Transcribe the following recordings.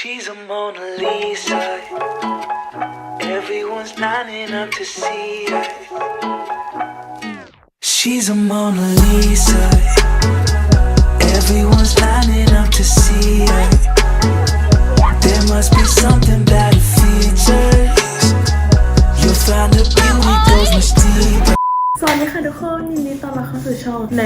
She's a Mona Lisa. Everyone's lining up to see her. She's a Mona Lisa. Everyone's lining up to see her. There must be something about her features. You'll find her beauty goes much deeper. สวัสดีค่ะทุกคนยินดีต้อนรับเข้าสู่ช่อง n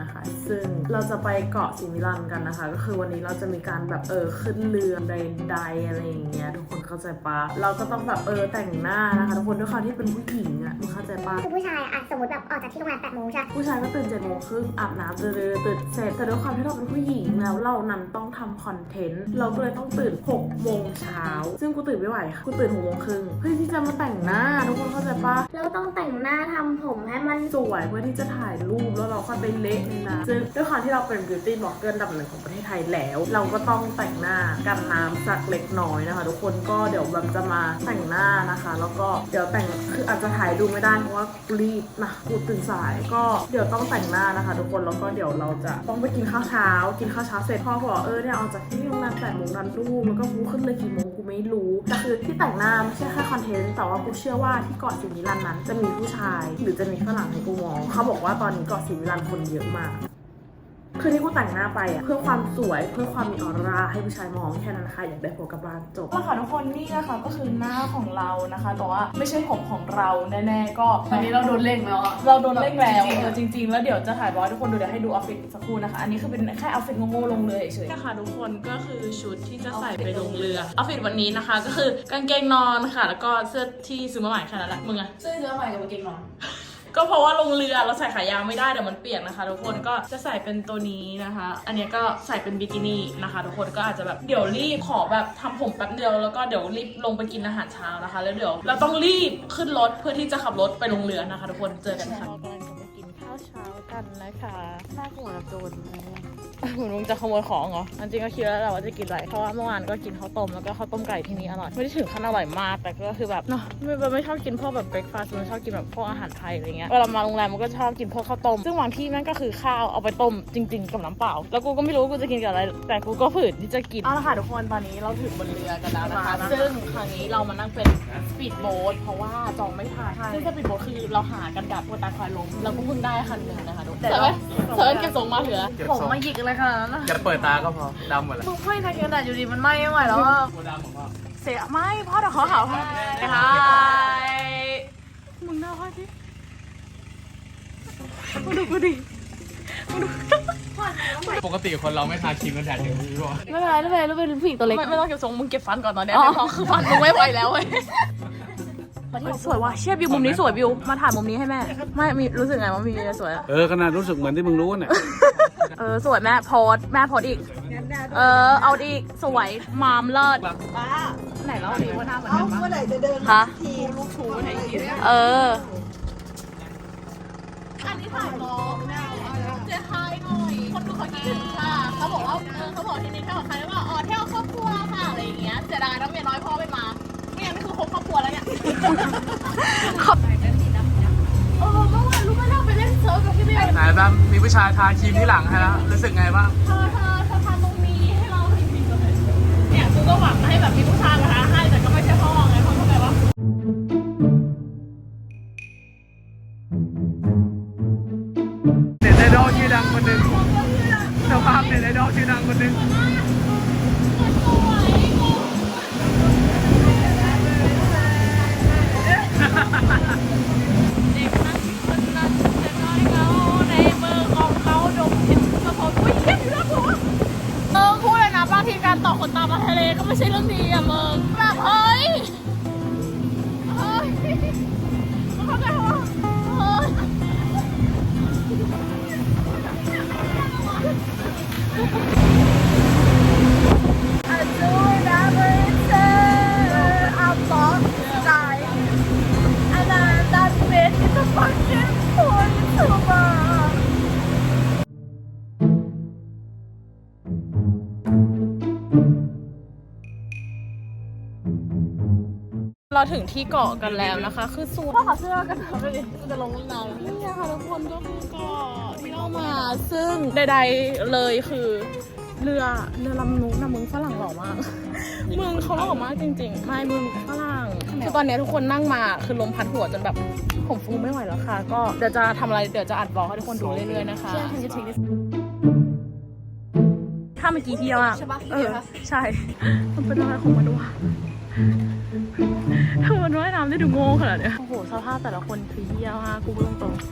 นะคะ ซึ่งเราจะไปเกาะสิมิลันกันนะคะ ก็คือวันนี้เราจะมีการแบบเออขึ้นเรือใดๆอะไรอย่างเงี้ยทุกคนเข้าใจปะเราก็ต้องแบบเออแต่งหน้านะคะทุกคนด้วยความที่เป็นผู้หญิงอะมึงเข้าใจปะคือผู้ชายอะสมมติแบบออกจากที่โรงแรมแปดโมงใช่ปะผู้ชายก็ตื่นเจ็ดโมงครึ่งอาบน้ำเดินๆตื่นเสร็จแต่ด้วยความที่เราเป็นผู้หญิงแล้วเรานั้นต้องทำคอนเทนต์เราก็เลยต้องตื่น6กโมงเช้าซึ่งกูตื่นไม่ไหวค่ะกูตื่นหกโมงครึ่งเพื่อที่จะมาแต่งหน้าทุกคนเข้าใจปะเราต้องแต่งหน้าทำผมให้มัน สวยเพื่อที่จะถ่ายรูปแล้วเราค่อยไปเละในน้ำซึ่งด้วยความที่เราเป็นบิวตี้บล็อกเกอร์อันดับหนึ่งของประเทศไทยแล้ว เราก็ต้องแต่งหน้ากันน้ำสักเล็กน้อยนะคะ ทุกคนก็เดี๋ยวแบบจะมาแต่งหน้านะคะ แล้วก็เดี๋ยวแต่งคืออาจจะถ่ายดูไม่ได้เพราะว่ารีบนะกูตื่นสายก็เดี๋ยวต้องแต่งหน้านะคะ ทุกคนแล้วก็เดี๋ยวเราจะต้องไปกินข้าวเช้า กินข้าวเช้าเสร็จพ่อบอกเออเนี่ยออกจากที่โรงแรมแปดโมงรันรูปแล้วก็กูขึ้นเลยกี่โมง ไม่รู้แต่คือที่แต่งหน้าไม่ใช่แค่คอนเทนต์แต่ว่ากูเชื่อว่าที่เกาะสิมิลันนั้นจะมีผู้ชาย หรือจะมีฝรั่งให้กูมอง เขาบอกว่าตอนนี้เกาะสิมิลันคนเยอะมาก คือที่กูแต่งหน้าไปอะเพื่อความสวยเพื่อความมีออร่าให้ผู้ชายมองแค่นั้นนะคะอยากได้ผัวกลับบ้านจบแล้วค่ะทุกคนนี่นะคะก็คือหน้าของเรานะคะแต่ว่าไม่ใช่ผมของเราแน่ๆก็อันนี้เราโดนเร่งแล้วอะเราโดนเร่งแล้วจริงๆเออจริง ๆ แล้วเดี๋ยวจะถ่ายบอยทุกคนดูเดี๋ยวให้ดูออฟฟิศสักครู่นะคะ อันนี้คือเป็นแค่ออฟฟิศโง่ๆลงเรือเฉยๆนะคะทุกคนก็คือชุดที่จะใส่ไปลงเรือออฟฟิศวันนี้นะคะ ก็คือกางเกงนอนค่ะ แล้วก็เสื้อที่ซื้อมาใหม่แค่นั้นแหละมึงอะ เสื้อเสื้อใหม่กับกางเกงนอน ก็เพราะว่าลงเรือเราใส่ขายาวไม่ได้เดี๋ยวมันเปียกนะคะ ทุกคนก็จะใส่เป็นตัวนี้นะคะ อันเนี้ยก็ใส่เป็นบิกินี่นะคะ ทุกคนก็อาจจะแบบเดี๋ยวรีบขอแบบทำผมแป๊บเดียวแล้วก็เดี๋ยวรีบลงไปกินอาหารเช้านะคะ แล้วเดี๋ยวเราต้องรีบขึ้นรถเพื่อที่จะขับรถไปลงเรือนะคะ ทุกคนเจอกันค่ะเรากำลังจะไปกินข้าวเช้ากันนะคะน่ากลัวกับโจร เหมือนมึงจะขโมยของเหรอจริงก็คิดแล้วแหละว่าจะกินอะไรเพราะว่าเมื่อวานก็กินข้าวต้มแล้วก็ข้าวต้มไก่ที่นี่อร่อยไม่ได้ถึงขั้นอร่อยมากแต่ก็คือแบบเนาะไม่ไม่ชอบกินพวกแบบเบรกฟาสต์มันชอบกินแบบพวกอาหารไทยอะไรเงี้ยเวลามาโรงแรมมันก็ชอบกินพวกข้าวต้ม ซึ่งบางที่นั่นก็คือข้าวเอาไปต้มจริง ๆ กับน้ำเปล่า แล้วกูก็ไม่รู้ว่ากูจะกินกับอะไร แต่กูก็ฝืนที่จะกินเอาละค่ะทุกคนตอนนี้เราถึงบนเรือกันแล้วนะคะซึ่งครั้งนี้เรามานั่งเป็นสปีดโบ๊ทเพราะว่าจองไม่ทันซึ่งสปีดโบ๊ทคือเราหากันแบบโคตาคอยลงเราก็เพิ่งได้คันหนึ่งนะคะทุกคนเสร็จไหมเสร็จเก็บส่งมาเถอะผมมาหยิกอะไรขนาดนั้นนะอย่าเปิดตาก็พอดำหมดแล้วมึงไม่ทางกระดาษอยู่ดีมันไหม้ไม่ไหวแล้วอะโคดำของพ่อเสียไม่พ่อเดี๋ยวเขาหาว่าฮายมึงน่าว่าดิมึงดูกูดิปกติคนเราไม่ทาครีมกันแดดอย่างนี้หรอไม่เป็นไรไม่เป็นไรเราเป็นผู้หญิงตัวเล็กไม่ไม่ต้องเก็บทรงมึงเก็บฟันก่อนตอนเนี้ยเพราะคือฟันมึงไม่ไหวแล้วเว้ย สวยว่ะเชี่ยบิวมุมนี้สวยบิว มาถ่ายมุมนี้ให้แม่ ไม่มีรู้สึกไงว่ามีสวยอะเออขนาดรู้สึกเหมือนที่มึงรู้เนี่ยเออสวยแม่โพสแม่โพสอีก เออเอาอีกสวยมามเลิศไหนเล่าดิว่าหน้าเหมือนกันปะเมื่อไหร่จะเดินฮะทีลูกชูให้กินเอออันนี้ถ่ายน้องเจ๊คายหน่อยคนดูเขาคิดถึงค่ะเขาบอกว่าเออเขาบอกทีนี้เที่ยวกับใครแล้วบอกอ๋อเที่ยวครอบครัวค่ะอะไรอย่างเงี้ยเสียดายน้องเมียน้อยพ่อไม่มา ไม่งั้นนี่คือครบครอบครัวแล้วเนี่ยเออเมื่อวานรู้ไหมเราไปเล่นเซิร์ฟกับพี่เบลไหนบ้างมีผู้ชายทาครีมที่หลังให้แล้วรู้สึกไงบ้าง เธอเธอเธอทำตรงนี้ให้เราจริงๆเลยเนี่ยกูก็หวังให้แบบมีผู้ชายมาทา เราถึงที่เกาะกันแล้วนะคะ คือสูตรพ่อขอเสื้อกันเถอะเลยกูจะลงน้ำนี่ค่ะทุกคนก็คือเกาะที่เรามา ซึ่งใดๆเลยคือเรือเรือลำนุกนะมึงฝรั่งหล่อมากมึงเขาหล่อมากจริง ๆ ไม่มึงฝรั่งคือตอนเนี้ยทุกคนนั่งมาคือลมพัดหัวจนแบบผมฟูไม่ไหวแล้วค่ะ ก็เดี๋ยวจะทำอะไรเดี๋ยวจะอัดบล็อกให้ทุกคนดูเรื่อยๆนะคะถ้าเมื่อกี้เที่ยวอะใช่ปะเอเที่อยวปะใช่ มันเป็นอะไรของมันวะ ทำไมมันว่ายน้ำได้ดูโง่ขนาดเนี้ยโอ้โห สภาพแต่ละคนคือเที่ยวมากกูพูดตรงๆ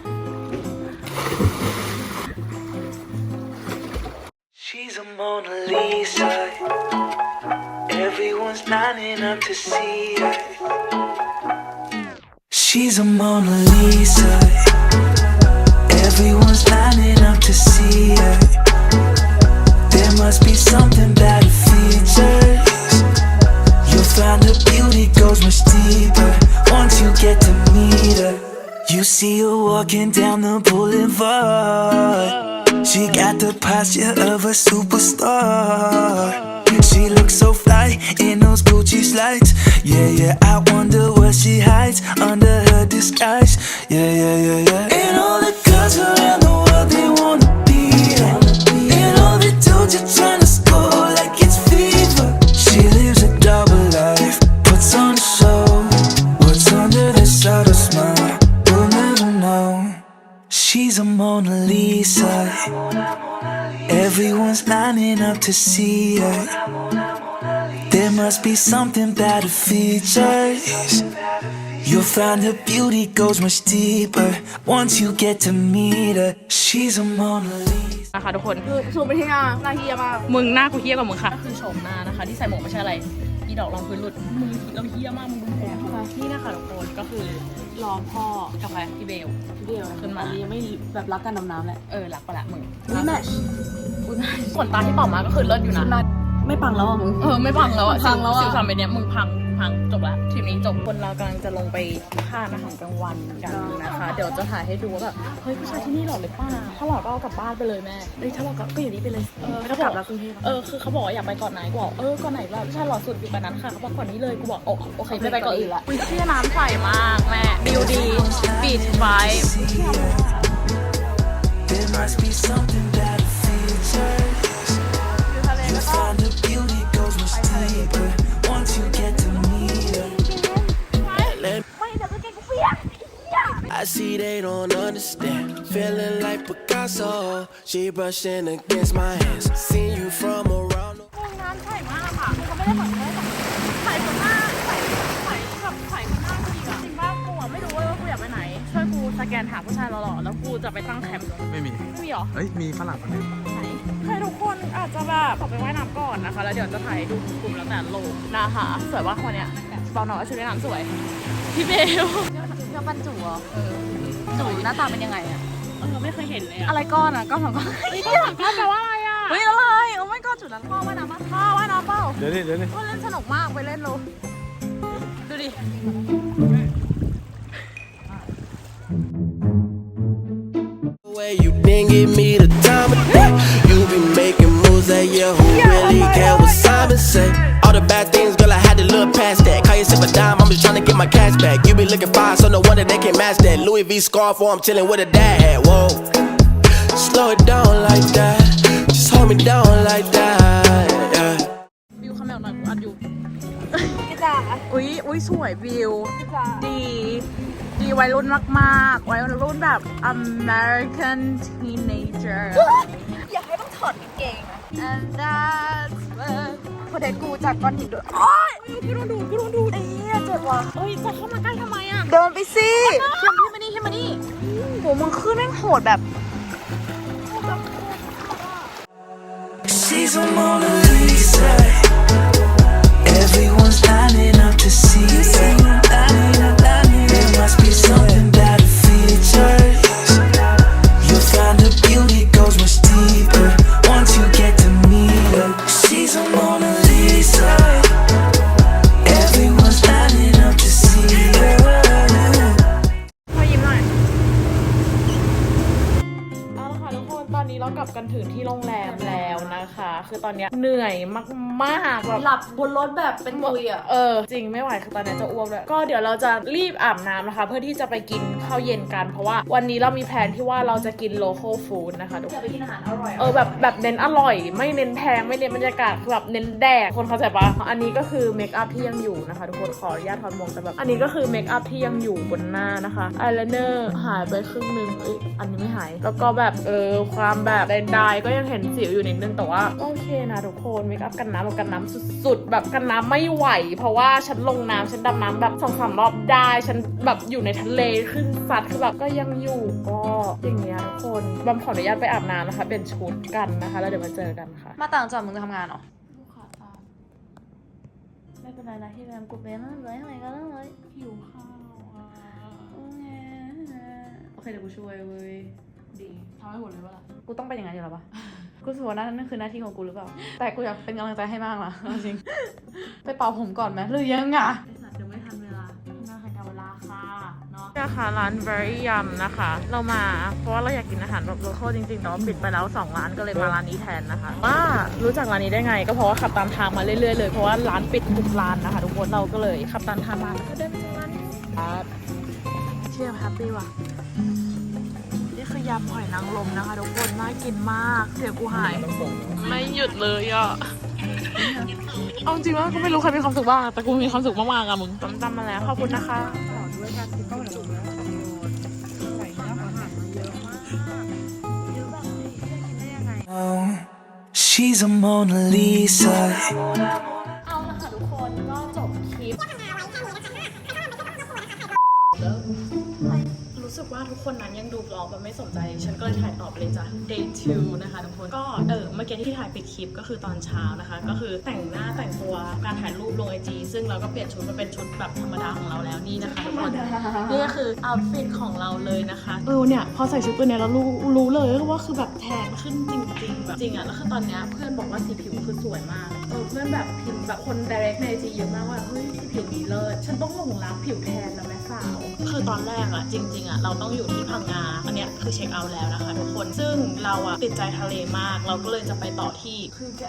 She's a Mona Lisa. Everyone's lining up to see her. She's a Mona Lisa. Everyone's lining up to see her. There must be something about her features. You'll find her beauty goes much deeper once you get to meet her. You see her walking down the boulevard. She got the posture of a superstar. She looks so fly in those Gucci slides. Yeah, yeah, I wonder what she hides under her disguise. Yeah, yeah, yeah, yeah. Lining up to see her. There must be something about her features. You'll find her beauty goes much deeper once you get to meet her. She's a Mona Lisa. นะคะทุกคน คือซูมไปที่หน้าหน้าเฮียมากมึงหน้ากูเฮี้ยกว่ามึงค่ะ ก็คือโฉมหน้านะคะ ที่ใส่หมวกไม่ใช่อะไร อีดอกรองพื้นหลุดมึงเราเฮี้ยมากมึงดูผมนี่นะคะทุกคนก็คือรอพ่อกับใครพี่เบลเดียวขึ้นมายังไม่แบบรักกันดำน้ำแหละเออรักปะละมึงอุ๊ยแมทช์อุ๊ยขนตาที่เป่ามาก็คือเลิศอยู่นะไม่ปังแล้วอะมึงเออไม่พังแล้วอะพังแล้วอะสิวสามเม็ดเนี้ยมึงพัง พังจบละทีมนี้จบคนเรากำลังจะลงไปทานอาหารกลางวันกันนะคะ เดี๋ยวจะถ่ายให้ดูว่าแบบเฮ้ยผู้ชายที่นี่หล่อเลยป้าถ้าหล่อก็เอากลับบ้านไปเลยแม่เอ้ยถ้าหล่อก็ก็อยู่นี่ไปเลยเออไม่เขาต้อบงกลัอบกแล้วกรุงเทพเออคือเขาบอกว่าอยากไปเก่อนไหนกูบอกเออเก่อนไหนแบบผู้ชายหล่อสุดอยู่กันนั้นค่ะเขาบอกก่อนนี้เลยกูบอกโอโอเคไม่ไปเก่อนอื่นละอุ้ยเที่น้ำใสมากแม่วิวดีบีชไว There must be something about her features. You'll find her beauty goes much deeper see they don't understand. Feeling like Picasso. She brushing against my hands. Seen you from around. the- น้ำใสมากค่ะคือเขาไม่ได้เหมือนแค่แบบใส่คนหน้าใส่ใส่แบบใส่คนหน้าจริงอะจริงป่ะกูอะไม่รู้เว้ยว่ากูอยากไปไหน ช่วยกูสแกนหาผู้ชายหล่อๆ แล้วกูจะไปตั้งแคมป์เลยไม่มี ไม่มีหรอเฮ้ย มีฝรั่งคนหนึงไหนใครทุกคนอาจจะแบบขอไปว่ายน้ำก่อนนะคะ แล้วเดี๋ยวจะถ่ายให้ดูกลุ่มแล้วแต่โลนะคะสวยว่าคนเนี้ยบอกหน่อยว่าชุดว่ายน้ำสวย พี่เบล เที่ยวปันจูเหรอจูหน้าตาเป็นยังไงอะเออไม่เคยเห็นเลยอะอะไรก้อนอะก้อนสองก้อนเฮ้ยก็ถามพ่อแปลว่าอะไรอะเฮ้ยอะไรโอ้ไม่ก้อนจุดนั้นพ่อว่ายน้ำปะพ่อว่ายน้ำเปล่าเดี๋ยวนี้เดี๋ยวนี้พ่อเล่นสนุกมากไปเล่นลูดูดิ Way you didn't give me the time of day. You be making moves that yeah, who really care what Simon say? All the bad things, girl, I had to look past that. Call yourself a dime, I'm just trying to get my cash back. You be looking fine, so no wonder they can't match that. Louis V scarf, or I'm chilling with a dad hat. Whoa, slow it down like that. Just hold me down like that. Yeah. วิวคาเมลหน่อยกูอัดอยู่ พี่จ๋า อุ้ยอุ้ยสวยวิว พี่จ๋า ดี ดีวัยรุ่นมากๆ วัยรุ่นแบบ American teenager อยากให้ต้องถอดกางเกงนะ and that's when พอเด็กกูจากก้อนหินด้วยโอ๊ยกูโดนดูดกูโดนดูดไอ้เหี้ยเจ็บว่ะเอ้ยจะเข้ามาใกล้ทำไมอะเดินไปสิขึ้นขึ้นมานี่ขึ้นมานี่โหมึงขึ้นแม่งโหดแบบ She's a Mona Lisa. Everyone's lining up to see อาละค่ะทุกคนตอนนี้เรากลับกันถึงที่โรงแรมแล้วนะนะคะ คือตอนเนี้ยเหนื่อยมากๆแบบ หลับบนรถแบบเป็นตุยอะ เออจริงไม่ไหวคือตอนนี้จะอ้วกเลยก็เดี๋ยวเราจะรีบอาบน้ำนะคะ เพื่อที่จะไปกินข้าวเย็นกัน เพราะว่าวันนี้เรามีแผนที่ว่าเราจะกิน local food นะคะทุกคนจะไปกินอาหารอร่อยเออแบบแบบเน้นอร่อย ไม่เน้นแพงไม่เน้นบรรยากาศคือแบบเน้นแดกคนเข้าใจปะอันนี้ก็คือเมคอัพที่ยังอยู่นะคะ ทุกคนขออนุญาตถอดหมวกแต่แบบอันนี้ก็คือเมคอัพที่ยังอยู่บนหน้านะคะอายไลเนอร์หายไปครึ่งหนึงเอ้ยอันนี้ไม่หายแล้วก็แบบเออความแบบแดงๆก็ยังเห็นสิวอยู่นิดนึงแต่ว่าก็โอเคนะทุกคนเมคอัพกันน้ำแบบกันน้ำสุดๆ แบบกันน้ำไม่ไหว เพราะว่าฉันลงน้ำฉันดำน้ำแบบสองสามรอบได้ฉันแบบอยู่ในทะเลขึ้นซัดคือแบบก็ยังอยู่ก็อย่างเงี้ยทุกคนบอมขออนุญาตไปอาบน้ำนะคะเป็นชุดกันนะคะแล้วเดี๋ยวมาเจอกันค่ะ มาต่างจังหวัดมึงจะทำงานเหรอไม่เป็นไรนะที่แรมกูเป็นเลยอะไรก็ได้เลยหิวข้าวอะโอเคเดี๋ยวกูช่วยเว้ย ดีทำให้หมดเลยปะล่ะกูต้องเป็นอย่างนั้นอยู่แล้วปะกูรู้สึกว่านั่นคือหน้าที่ของกูหรือเปล่า แต่กูอยากเป็นกำลังใจให้มากนะเอาจริง ไปเป่าผมก่อนไหมหรือยังอะไอสัตว์เดี๋ยวไม่ทันเวลาทำงานทันการเวลาค่ะเนาะนะคะร้าน very yum นะคะ เรามาเพราะว่าเราอยากกินอาหารแบบ local จริงๆ แต่ว่าปิดไปแล้ว 2 ร้านก็เลยมาร้านนี้แทนนะคะว่ารู้จักร้านนี้ได้ไง ก็เพราะว่าขับตามทางมาเรื่อยๆเลยเพราะว่าร้านปิดทุกร้านนะคะทุกคนเราก็เลยขับตามทางมาแล้วก็เดินไปเจอร้านนี้ครับเชี่ยแฮปปี้ว่ะนี่คือ ยำหอยนางรมนะคะทุกคนน่ากินมากเสียกูหาย ไม่หยุดเลยอะ เอาจริงว่าก็ไม่รู้ใครมีความสุขบ้าง แต่กูมีความสุขมากๆอะมึงต้มตำมาแล้วขอบคุณนะคะ Oh, she's a Mona Lisa. เอาละ ว่าทุกคนนั้นยังดูบล็อกแบบไม่สนใจ ฉันก็เลยถ่ายตอบเลยจ้ะ day two นะคะทุกคนก็เออเมื่อกี้ที่ถ่ายปิดคลิปก็คือตอนเช้านะคะ ก็คือแต่งหน้าแต่งตัวการถ่ายรูปลงไอจีซึ่งเราก็เปลี่ยนชุดมาเป็นชุดแบบธรรมดาของเราแล้วนี่นะคะทุกคนนี่ก็คือเอาฟิตของเราเลยนะคะเออเนี่ยพอใส่ชุดตัวเนี้ยเรารู้รู้เลยว่าคือแบบแทนขึ้นจริงๆแบบจริงอะแล้วคือตอนเนี้ยเพื่อนบอกว่าสีผิวคือสวยมากเออเพื่อนแบบพิมพ์แบบคน direct ในไอจีเยอะมากว่าเฮ้ยสีผิวดีเลิศฉันต้องหลงรักผิวแทนแล้วแม่สาว คือตอนแรกอะจริงๆอะเราต้องอยู่ที่พังงาอันเนี้ยคือเช็คเอาท์แล้วนะคะทุกคนซึ่งเราอะติดใจทะเลมาก เราก็เลยจะไปต่อที่คือแก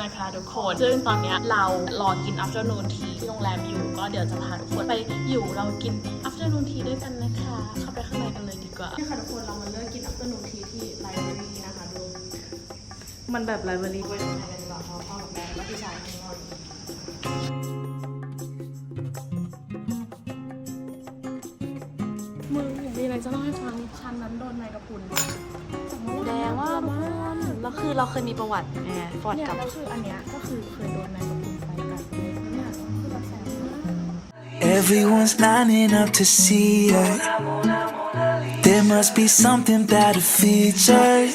นะคะทุกคนซึ่งตอนเนี้ยเรารอกิน afternoon tea ที่โรงแรมอยู่ก็เดี๋ยวจะพาทุกคนไปอยู่เรากิน afternoon tea ด้วยกันนะคะเข้าไปข้างในกันเลยดีกว่า นี่ค่ะทุกคนเรามาเลือกกิน afternoon tea ที่ไลบรารีนะคะดู มันแบบไลบรารีไปข้างในกันดีกว่าเพราะพ่อกับแม่และพี่ชายข้างนอกมึงมีอะไรจะเล่าให้ฟังฉันนั้นโดนนายกระพุนแดงว่าบ้านแล้วคือเราเคยมีประวัติไงประวัติเนี่ยกับคืออันเนี้ยก็คือเคยโดนนายกระพุนไฟกัดเนี่ยคือแบบแสบมาก Everyone's lining up to see her. There must be something about her features.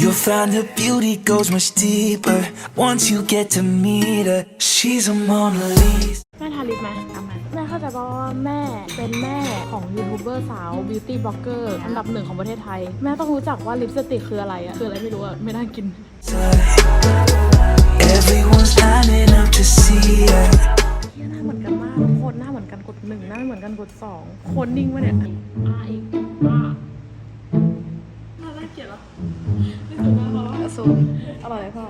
You'll find her beauty goes much deeper once you get to meet her. She's a Mona Lisa. แม่ทาลิปไหมทำไหมแม่เข้าใจป่าวว่าแม่เป็นแม่ของยูทูบเบอร์สาวบิวตี้บล็อกเกอร์อันดับหนึ่งของประเทศไทย แม่ต้องรู้จักว่าลิปสติกคืออะไรอะคืออะไรไม่รู้อะไม่น่ากิน Everyone's lining up to see her. เฮียหน้าเหมือนกันมากทุกคนหน้าเหมือนกันกดหนึ่งหน้าไม่เหมือนกันกดสองคนนิ่งปะเนี่ยอ่าอี กอ่าน่าเกลียดเหรอนี่คือหน้าเขาแล้วซูมอร่อยไหมพ่อ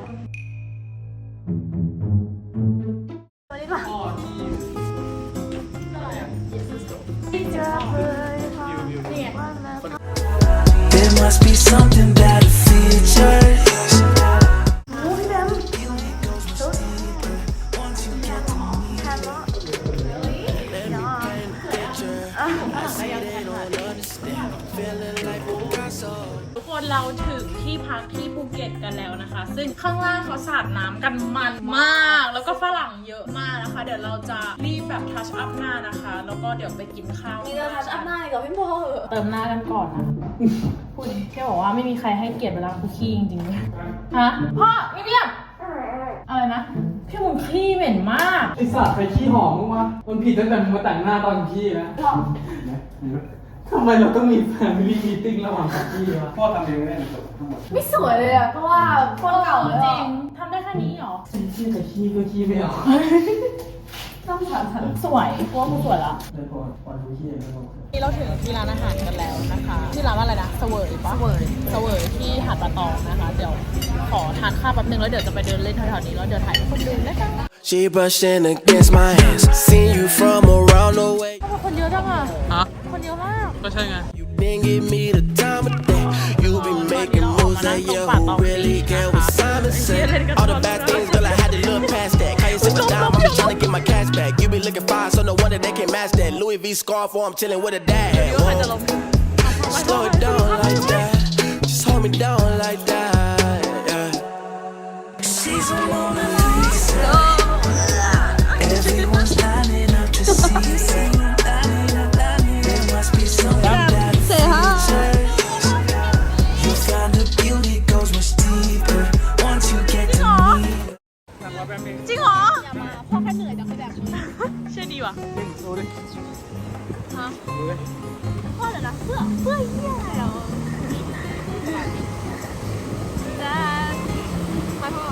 There must be something about ที่พักที่ภูเก็ตกันแล้วนะคะ ซึ่งข้างล่างเขาสาดน้ำกันมันมาก แล้วก็ฝรั่งเยอะมากนะคะ เดี๋ยวเราจะรีบแบบทัชอัพหน้านะคะ แล้วก็เดี๋ยวไปกินข้าวมีจะทัชอัพหน้าอีกับพี่โมเหอะเติมหน้ากันก่อนนะพูดดิแค่บอกว่าไม่มีใครให้เกียรติเวลาคุกขี้จริงๆเลยฮะพ่อไม่เรียบอะไรนะพี่มึงขี้เหม็นมากไอสัตว์ไปขี้หอมมึงวะมันผิดตั้งแต่มึงมาแต่งหน้าตอนขี้นะ ทำไมเราต้องมี family meeting ระหว่างกับขี้วะพ่อทำเองไม่ได้จบทั้งหมดไม่สวยเลยอะเพราะว่าคนเก่าแล้วจอะริงทำได้แค่นี้เหรอขี้กับขี้ก็ขี้ไม่ออกต้องฉันฉันสวยเพราะว่ามึงสวยละเลยพอพอดูที่แล้วก็นี่เราถึงที่ร้านอาหารกันแล้วนะคะชื่อร้านว่าอะไรนะเสวยปะเสวยเสวยที่หาดปะตองนะคะ เดี๋ยวขอทานข้าวแป๊บนึงแล้วเดี๋ยวจะไปเดินเล่นแถวๆนี้แล้วเดี๋ยวถ่ายให้คนดูนะคะ She brushing against my hands. Seen you from around the way. ทำไมคนเยอะจังอะ ฮะคนเยอะมา ก ก็ใช่ไง You didn't give me the time of day. You be making moves that yeah, who really care what Simon said? All the bad things, girl, I had to look past that. Call you sit down, I'm just trying to get my cash back. You be looking fine, so no wonder they can't match that. Louis V scarf, or I'm chilling with a dad. Whoa. Slow it down like that. Just hold me down like that. Yeah. She's a Mona จริงเหรออย่ามาพ่อแค่เหนื่อยจะไปแบบเชื่อดีว่ะดูดิฮะดูดิพ่อเลยนะเพื่อเพื่อเหี้ยอะไรเหรอจ้ามาพ่อ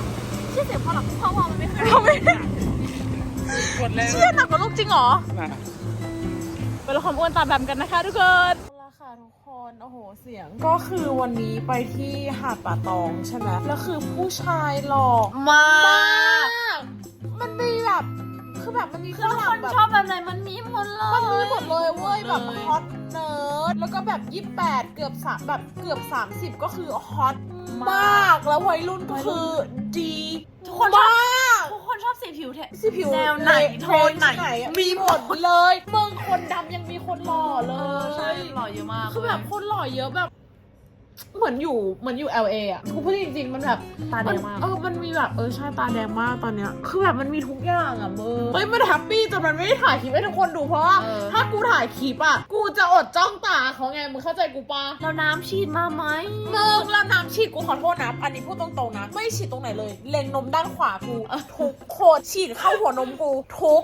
เชื่อเสียงพ่อหรอพ่อว่ามันไม่เคยเขาไม่กดแรงเชื่อหนักกว่าลูกจริงเหรอน่ะไปละครอ้วนตามแบบกันนะคะทุกคนราคาทุก คนโอ้โหเสียงก็คือวันนี้ไปที่หาดป่าตองใช่ไหมแล้วคือผู้ชายหล่อมากมันมีแบบคือแบบมันมีคือทุกคนชอบแบบไหนมันมีหมดเลยมันมีหมดเลยเว้ยแบบฮอตเนิร์ดแล้วก็แบบ 28 เกือบสามแบบเกือบ 30 ก็คือฮอตมากแล้ววัยรุ่นก็คือดีทุกคนชมาอบกทุกคนชอบ สีผิวเทสีผิวแนวไหนโทนไหนอะมีหมดเลยมึงคนดำยังมีคนหล่อเลเออใช่ยหล่อเยอะมากคือแบบคนหล่อเยอะแบบ เหมือนอยู่เหมือนอยู่ LA อะกูพูดจริงๆมันแบบตาแดงมากเออมันมีแบบเออใช่ตาแดงมากตอนเนี้ยคือแบบมันมีทุกอย่างอะมึงเฮ้ยมันแฮปปี้จนมันไม่ได้ถ่ายคลิปให้ทุกคนดูเพราะว่าเออ ถ้ากูถ่ายคลิปอะกูจะอดจ้องตาเขาไงมึงเข้าใจกูปะแล้วน้ำฉีดมาไหม มึงแล้วน้ำฉีดกูขอโทษนะ อันนี้พูดตรงๆนะ ไม่ฉีดตรงไหนเลย เล็งนมด้านขวากู ทุกโคนฉีดเข้าหัวนมกูทุก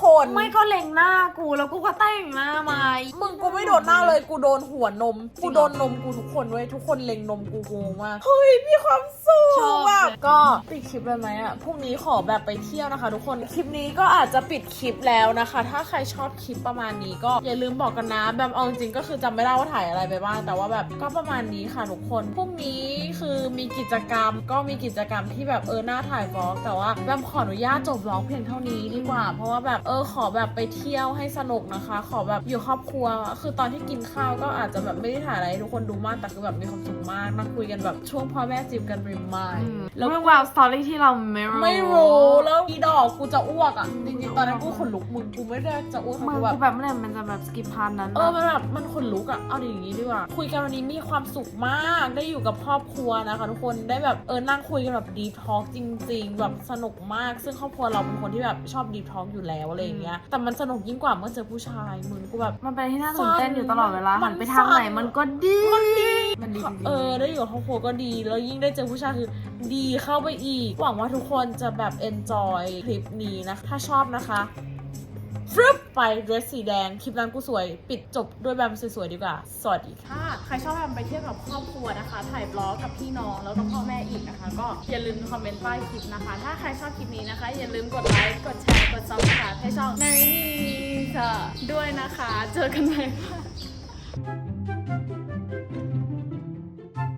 คนไม่ก็เล็งหน้ากูแล้วกูก็แต่งหน้ามามึงกูไม่โดนหน้าเลย กูโดนหัวนม กูโดนนมกูทุกคนเว้ยทุกคนเล็งนมกูกูงงมากเฮ้ยมีความสุขชอบแบบเลยก็ปิดคลิปเลยไหมอะพรุ่งนี้ขอแบบไปเที่ยวนะคะ ทุกคนคลิปนี้ก็อาจจะปิดคลิปแล้วนะคะ ถ้าใครชอบคลิปประมาณนี้ก็อย่าลืมบอกกันนะแบบเอาจริงๆก็คือจำไม่ได้ว่าถ่ายอะไรไปบ้างแต่ว่าแบบก็ประมาณนี้ค่ะทุกคนพรุ่งนี้คือมีกิจกรรมก็มีกิจกรรมที่แบบเออหน้าถ่ายวอล์กแต่ว่าแบบขออนุญาตจบวอล์กเพียงเท่านี้ดีกว่า เพราะว่าแบบเออขอแบบไปเที่ยวให้สนุกนะคะ ขอแบบอยู่ครอบครัว คือตอนที่กินข้าวก็อาจจะแบบไม่ได้ถ่ายอะไรให้ทุกคนดูมากแต่คือแบบมีความสุขมากนั่งคุยกันแบบช่วงพ่อแม่จิบกันริมไม้ แล้วเรื่องราวสตอรี่ที่เราไม่รู้ไม่รู้แล้วอีดอกกูจะอ้วกอะจริงๆตอนนั้นกูขนลุกมึงกูไม่ได้จะอ้วกมึงกูกูแบบแบบเมื่อไหร่มันจะแบบสกิปพาร์ทนั้นเออมันแบบมันขนลุกอะเอาดีอย่างนี้ดีกว่าคุยกันวันนี้มีความสุขมากได้อยู่กับครอบครัวนะคะทุกคนได้แบบเออนั่งคุยกันแบบดีทอ l k จริง ๆ แบบสนุกมาก ซึ่งครอบครัวเราเป็นคนที่แบบชอบดีทอ l k อยู่แล้วอะไรอย่างเงี้ยแต่มันสนุกยิ่งกว่าเมื่อเจอผู้ชายมึงกูแบบมันเป็นที่น่าตื่นเต้นอยู่ตลอดเวลามัหันนไปทางไหนสั่นมันก็ดีมันดีมันดีจริงๆเออได้อยู่กับครอบครัวก็ดีแล้วยิ่งได้เจอผู้ชายคือดีเข้าไปอีก หวังว่าทุกคนจะแบบ enjoy คลิปนี้นะ ถ้าชอบนะคะฟรึบไปเดรสสีแดง คลิปนั้นกูสวย ปิดจบด้วยแบบสวยๆดีกว่า สวัสดีค่ะ ใครชอบแบบไปเที่ยวกับครอบครัวนะคะ ถ่ายบล็อกกับพี่น้องแล้วก็พ่อแม่อีกนะคะ ก็อย่าลืมคอมเมนต์ใต้คลิปนะคะ ถ้าใครชอบคลิปนี้นะคะ อย่าลืมกดไลค์กดแชร์กดซับสไครต์ให้ช่อง Mary n i s ด้วยนะคะ เจอกันใหม่ค่ะ